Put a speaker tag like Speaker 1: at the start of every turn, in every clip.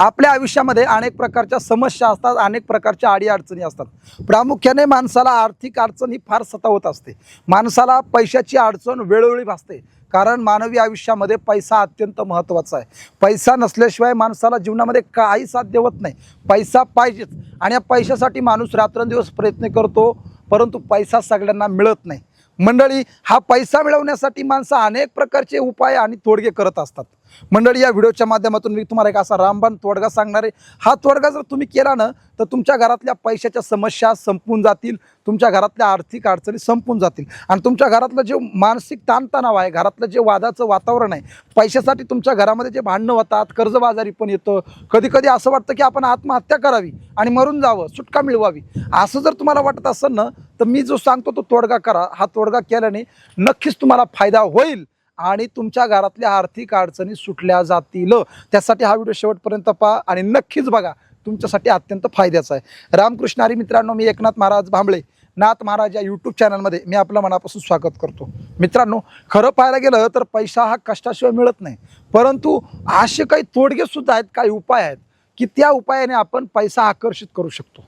Speaker 1: आपल्या आयुष्यामध्ये अनेक प्रकारच्या समस्या असतात अनेक प्रकारच्या अडीअडचणी असतात. प्रामुख्याने माणसाला आर्थिक अडचण ही फार सतावत असते. माणसाला पैशाची अडचण वेळोवेळी भासते कारण मानवी आयुष्यामध्ये पैसा अत्यंत महत्त्वाचा आहे. पैसा नसल्याशिवाय माणसाला जीवनामध्ये काही साध्य होत नाही. पैसा पाहिजेच आणि या पैशासाठी माणूस रात्रंदिवस प्रयत्न करतो परंतु पैसा सगळ्यांना मिळत नाही. मंडळी हा पैसा मिळवण्यासाठी माणसं अनेक प्रकारचे उपाय आणि तोडगे करत असतात. मंडळी या व्हिडिओच्या माध्यमातून मी तुम्हाला एक असा रामबाण तोडगा सांगणार आहे. हा तोडगा जर तुम्ही केला ना तर तुमच्या घरातल्या पैशाच्या समस्या संपून जातील तुमच्या घरातल्या आर्थिक अडचणी संपून जातील. आणि तुमच्या घरातलं जे मानसिक ताणतणाव आहे घरातलं जे वादाचं वातावरण आहे पैशासाठी तुमच्या घरामध्ये जे भांडणं होतात कर्जबाजारी पण येतं. कधी कधी असं वाटतं की आपण आत्महत्या करावी आणि मरून जावं सुटका मिळवावी. असं जर तुम्हाला वाटत असेल ना तर मी जो सांगतो तो तोडगा करा. हा तोडगा केल्याने नक्कीच तुम्हाला फायदा होईल. आणि तुमच्या घरातल्या आर्थिक अडचणी सुटल्या जातील. त्यासाठी हा व्हिडिओ शेवटपर्यंत पहा आणि नक्कीच बघा तुमच्यासाठी अत्यंत फायद्याचा आहे. रामकृष्ण हरी मित्रांनो मी एकनाथ महाराज भांबळे. नाथ महाराज या यूट्यूब चॅनलमध्ये मी आपलं मनापासून स्वागत करतो. मित्रांनो खरं पाहायला गेलं तर पैसा हा कष्टाशिवाय मिळत नाही. परंतु असे काही तोडगेसुद्धा आहेत काही उपाय आहेत की त्या उपायाने आपण पैसा आकर्षित करू शकतो.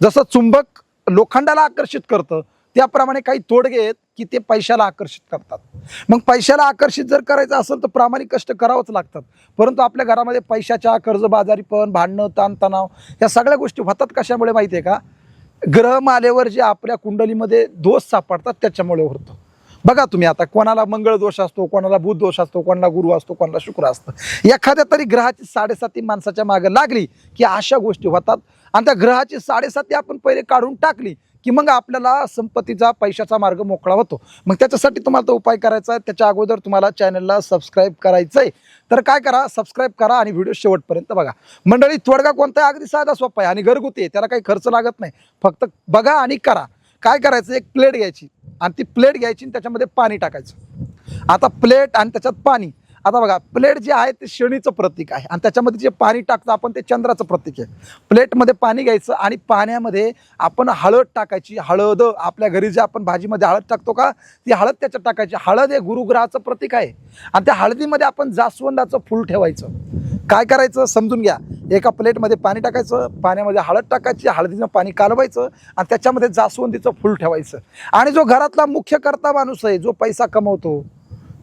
Speaker 1: जसं चुंबक लोखंडाला आकर्षित करतं त्याप्रमाणे काही तोडगे आहेत की ते पैशाला आकर्षित करतात. मग पैशाला आकर्षित जर करायचं असेल तर प्रामाणिक कष्ट करावंच लागतात. परंतु आपल्या घरामध्ये पैशाच्या कर्जबाजारीपण भांडणं ताणतणाव या सगळ्या गोष्टी होतात कशामुळे माहिती आहे का ग्रहमालेवर जे आपल्या कुंडलीमध्ये दोष सापडतात त्याच्यामुळे होतं. बघा तुम्ही आता कोणाला मंगळ दोष असतो कोणाला बुध दोष असतो कोणाला गुरु असतो कोणाला शुक्र असतं. एखाद्या तरी ग्रहाची साडेसाती माणसाच्या मागे लागली की अशा गोष्टी होतात. आणि त्या ग्रहाची साडेसाती आपण पहिले काढून टाकली की मग आपल्याला संपत्तीचा पैशाचा मार्ग मोकळा होतो. मग त्याच्यासाठी तुम्हाला तो उपाय करायचा आहे. त्याच्या अगोदर तुम्हाला चॅनलला सबस्क्राईब करायचं आहे तर काय करा सबस्क्राईब करा आणि व्हिडिओ शेवटपर्यंत बघा. मंडळी तोडगा कोणता आहे अगदी साधा सोपा आहे आणि घरगुती आहे. त्याला काही खर्च लागत नाही. फक्त बघा आणि करा. काय करायचं? एक प्लेट घ्यायची. आणि ती प्लेट घ्यायची आणि त्याच्यामध्ये पाणी टाकायचं. आता प्लेट आणि त्याच्यात पाणी. आता बघा प्लेट जे आहे ते शनीचं प्रतीक आहे. आणि त्याच्यामध्ये जे पाणी टाकतं आपण ते चंद्राचं प्रतीक आहे. प्लेटमध्ये पाणी घ्यायचं आणि पाण्यामध्ये आपण हळद टाकायची. हळद आपल्या घरी जे आपण भाजीमध्ये हळद टाकतो का ती हळद त्याच्यात टाकायची. हळद हे गुरुग्रहाचं प्रतीक आहे. आणि त्या हळदीमध्ये आपण जास्वंदाचं फूल ठेवायचं. काय करायचं समजून घ्या. एका प्लेटमध्ये पाणी टाकायचं पाण्यामध्ये हळद टाकायची हळदीनं पाणी कालवायचं आणि त्याच्यामध्ये जास्वंदीचं फूल ठेवायचं. आणि जो घरातला मुख्य करता माणूस आहे जो पैसा कमवतो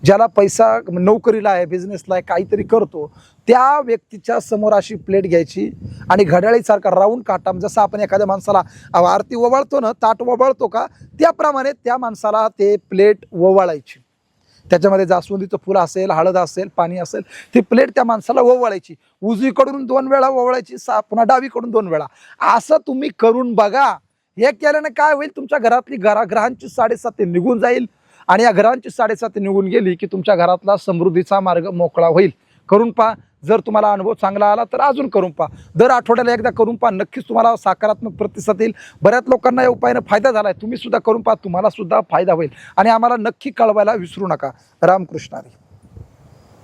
Speaker 1: ज्याला पैसा नोकरीला आहे बिझनेसला आहे काहीतरी करतो त्या व्यक्तीच्या समोर अशी प्लेट घ्यायची आणि घड्याळीसारखा राऊंड काटा जसं आपण एखाद्या माणसाला आरती ओवाळतो ना ताट ओवाळतो का त्याप्रमाणे त्या माणसाला ते प्लेट ओवाळायची त्याच्यामध्ये जास्वंदीचं फुलं असेल हळद असेल पाणी असेल ती प्लेट त्या माणसाला ओवाळायची उजवीकडून दोन वेळा ओवाळायची सा पुन्हा डावीकडून दोन वेळा. असं तुम्ही करून बघा. हे केल्याने काय होईल? तुमच्या घरातली घरा ग्रहांची साडेसाती निघून जाईल. आणि या घरांची साडेसात निघून गेली की तुमच्या घरातला समृद्धीचा मार्ग मोकळा होईल. करून पहा जर तुम्हाला अनुभव चांगला आला तर अजून करून पहा. दर आठवड्याला एकदा करून पहा नक्कीच तुम्हाला सकारात्मक प्रतिसाद येईल. बऱ्याच लोकांना या उपायानं फायदा झाला आहे तुम्हीसुद्धा करून पहा तुम्हाला सुद्धा फायदा होईल. आणि आम्हाला नक्की कळवायला विसरू नका. रामकृष्णारी